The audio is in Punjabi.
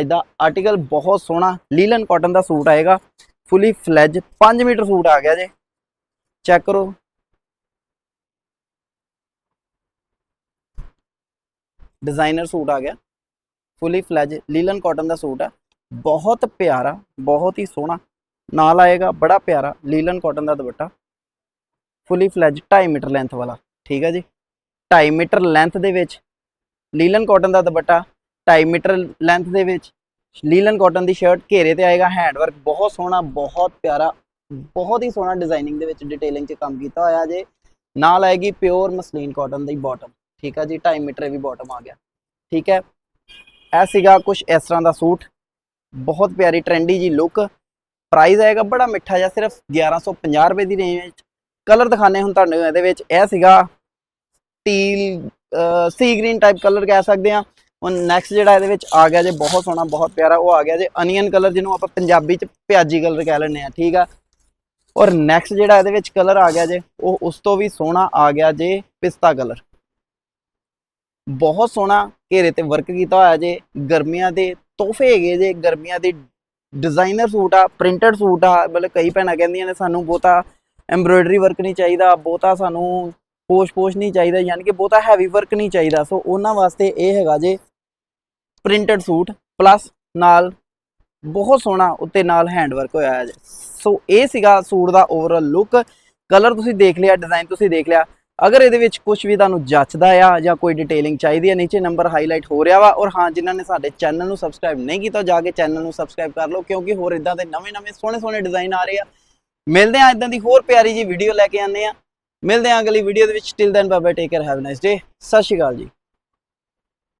ਇਹਦਾ ਆਰਟੀਕਲ ਬਹੁਤ ਸੋਹਣਾ ਲੀਲਨ ਕਾਟਨ ਦਾ ਸੂਟ ਆਏਗਾ। ਫੁੱਲੀ ਫਲੈਜ 5 ਮੀਟਰ ਸੂਟ ਆ ਗਿਆ ਜੇ। ਚੈੱਕ ਕਰੋ। ਡਿਜ਼ਾਈਨਰ ਸੂਟ ਆ ਗਿਆ। ਫੁੱਲੀ ਫਲੈਜ ਲੀਲਨ ਕਾਟਨ ਦਾ ਸੂਟ ਆ। ਬਹੁਤ ਪਿਆਰਾ, ਬਹੁਤ ਹੀ ਸੋਹਣਾ। ਨਾਲ ਆਏਗਾ ਬੜਾ ਪਿਆਰਾ ਲੀਲਨ ਕਾਟਨ ਦਾ ਦੁਪੱਟਾ। ਫੁੱਲੀ ਫਲੈਜ 2.5 ਮੀਟਰ ਲੈਂਥ ਵਾਲਾ। ਠੀਕ ਹੈ ਜੀ। 2.5 ਮੀਟਰ ਲੈਂਥ ਦੇ ਵਿੱਚ ਲੀਲਨ ਕਾਟਨ ਦਾ ਦੁਪੱਟਾ। 2.5 ਮੀਟਰ ਲੈਂਥ ਦੇ ਵਿੱਚ ਲੀਲਨ ਕਾਟਨ ਦੀ ਸ਼ਰਟ ਘੇਰੇ ਤੇ ਆਏਗਾ ਹੈਂਡ ਵਰਕ ਬਹੁਤ ਸੋਹਣਾ, ਬਹੁਤ ਪਿਆਰਾ, ਬਹੁਤ ਹੀ ਸੋਹਣਾ ਡਿਜ਼ਾਈਨਿੰਗ ਦੇ ਵਿੱਚ ਡਿਟੇਲਿੰਗ 'ਚ ਕੰਮ ਕੀਤਾ ਹੋਇਆ ਜੇ। ਨਾਲ ਆਏਗੀ ਪਿਓਰ ਮਸਲੀਨ ਕਾਟਨ ਦੀ ਬਾਟਮ ਠੀਕ ਆ ਜੀ 2.5 ਮੀਟਰ ਵੀ ਬਾਟਮ ਆ ਗਿਆ, ਠੀਕ ਹੈ। ਇਹ ਸੀਗਾ ਕੁਝ ਇਸ ਤਰ੍ਹਾਂ ਦਾ ਸੂਟ, ਬਹੁਤ ਪਿਆਰੀ ਟ੍ਰੈਂਡੀ ਜੀ ਲੁੱਕ ਪ੍ਰਾਈਸ ਆਏਗਾ ਬੜਾ ਮਿੱਠਾ ਜਿਹਾ, ਸਿਰਫ 1150 ਰੁਪਏ ਦੀ ਰੇਂਜ ਵਿੱਚ। ਕਲਰ ਦਿਖਾਣੇ ਹੁਣ ਤੁਹਾਨੂੰ ਇਹਦੇ ਵਿੱਚ, ਇਹ ਸੀਗਾ teal sea green type colour ਕਹਿ ਸਕਦੇ ਆ ਹੁਣ ਨੈਕਸਟ ਜਿਹੜਾ ਇਹਦੇ ਵਿੱਚ ਆ ਗਿਆ ਜੇ, ਬਹੁਤ ਸੋਹਣਾ, ਬਹੁਤ ਪਿਆਰਾ, ਉਹ ਆ ਗਿਆ ਜੇ ਅਨੀਅਨ ਕਲਰ ਜਿਹਨੂੰ ਆਪਾਂ ਪੰਜਾਬੀ ਚ ਪਿਆਜੀ ਕਲਰ ਕਹਿ ਲੈਂਦੇ ਆ ਠੀਕ ਆ? ਔਰ ਨੈਕਸਟ ਜਿਹੜਾ ਇਹਦੇ ਵਿੱਚ ਕਲਰ ਆ ਗਿਆ ਜੇ, ਉਹ ਉਸ ਤੋਂ ਵੀ ਸੋਹਣਾ ਆ ਗਿਆ ਜੇ ਪਿਸਤਾ ਕਲਰ ਬਹੁਤ ਸੋਹਣਾ ਘੇਰੇ ਤੇ ਵਰਕ ਕੀਤਾ ਹੋਇਆ ਜੇ, ਗਰਮੀਆਂ ਦੇ ਤੋਹਫੇ ਹੈਗੇ ਜੇ, ਗਰਮੀਆਂ ਦੇ ਡਿਜ਼ਾਈਨਰ ਸੂਟ ਆ ਪ੍ਰਿੰਟਡ ਸੂਟ ਆ, ਮਤਲਬ ਕਈ ਭੈਣਾਂ ਕਹਿੰਦੀਆਂ ਨੇ ਸਾਨੂੰ ਬਹੁਤਾ ਐਮਬ੍ਰੋਇਡਰੀ ਵਰਕ ਨਹੀਂ ਚਾਹੀਦਾ, ਬਹੁਤਾ ਸਾਨੂੰ ਪੋਸ਼ ਪੋਸ਼ ਨਹੀਂ ਚਾਹੀਦਾ, ਯਾਨੀ ਕਿ ਬਹੁਤਾ ਹੈਵੀ ਵਰਕ ਨਹੀਂ ਚਾਹੀਦਾ। ਸੋ ਉਹਨਾਂ ਵਾਸਤੇ ਇਹ ਹੈਗਾ ਜੇ ਪ੍ਰਿੰਟਡ ਸੂਟ, ਪਲੱਸ ਨਾਲ ਬਹੁਤ ਸੋਹਣਾ ਉੱਤੇ ਨਾਲ ਹੈਂਡ ਵਰਕ ਹੋਇਆ ਹੈ। ਸੋ ਇਹ ਸੀਗਾ ਸੂਟ ਦਾ ਓਵਰਆਲ ਲੁੱਕ ਕਲਰ ਤੁਸੀਂ ਦੇਖ ਲਿਆ ਡਿਜ਼ਾਈਨ ਤੁਸੀਂ ਦੇਖ ਲਿਆ। ਅਗਰ ਇਹਦੇ ਵਿੱਚ ਕੁਝ ਵੀ ਤੁਹਾਨੂੰ ਜੱਚਦਾ ਆ ਜਾਂ ਕੋਈ ਡਿਟੇਲਿੰਗ ਚਾਹੀਦੀ ਹੈ ਨੀਚੇ ਨੰਬਰ ਹਾਈਲਾਈਟ ਹੋ ਰਿਹਾ ਵਾ। ਔਰ ਹਾਂ, ਜਿਨ੍ਹਾਂ ਨੇ ਸਾਡੇ ਚੈਨਲ ਨੂੰ ਸਬਸਕ੍ਰਾਈਬ ਨਹੀਂ ਕੀਤਾ, ਜਾ ਕੇ ਚੈਨਲ ਨੂੰ ਸਬਸਕ੍ਰਾਈਬ ਕਰ ਲਓ, ਕਿਉਂਕਿ ਹੋਰ ਇਦਾਂ ਦੇ ਨਵੇਂ-ਨਵੇਂ, ਸੋਹਣੇ-ਸੋਹਣੇ ਡਿਜ਼ਾਈਨ ਆ ਰਹੇ ਆ। ਮਿਲਦੇ ਆ ਇਦਾਂ ਦੀ ਹੋਰ ਪਿਆਰੀ ਜੀ ਵੀਡੀਓ ਲੈ ਕੇ ਆਉਂਦੇ ਆ ਮਿਲਦੇ ਆ ਅਗਲੀ ਵੀਡੀਓ ਦੇ ਵਿੱਚ। Till then Baba bye take care have nice day ਸਤਿ ਸ਼੍ਰੀ ਅਕਾਲ ਜੀ।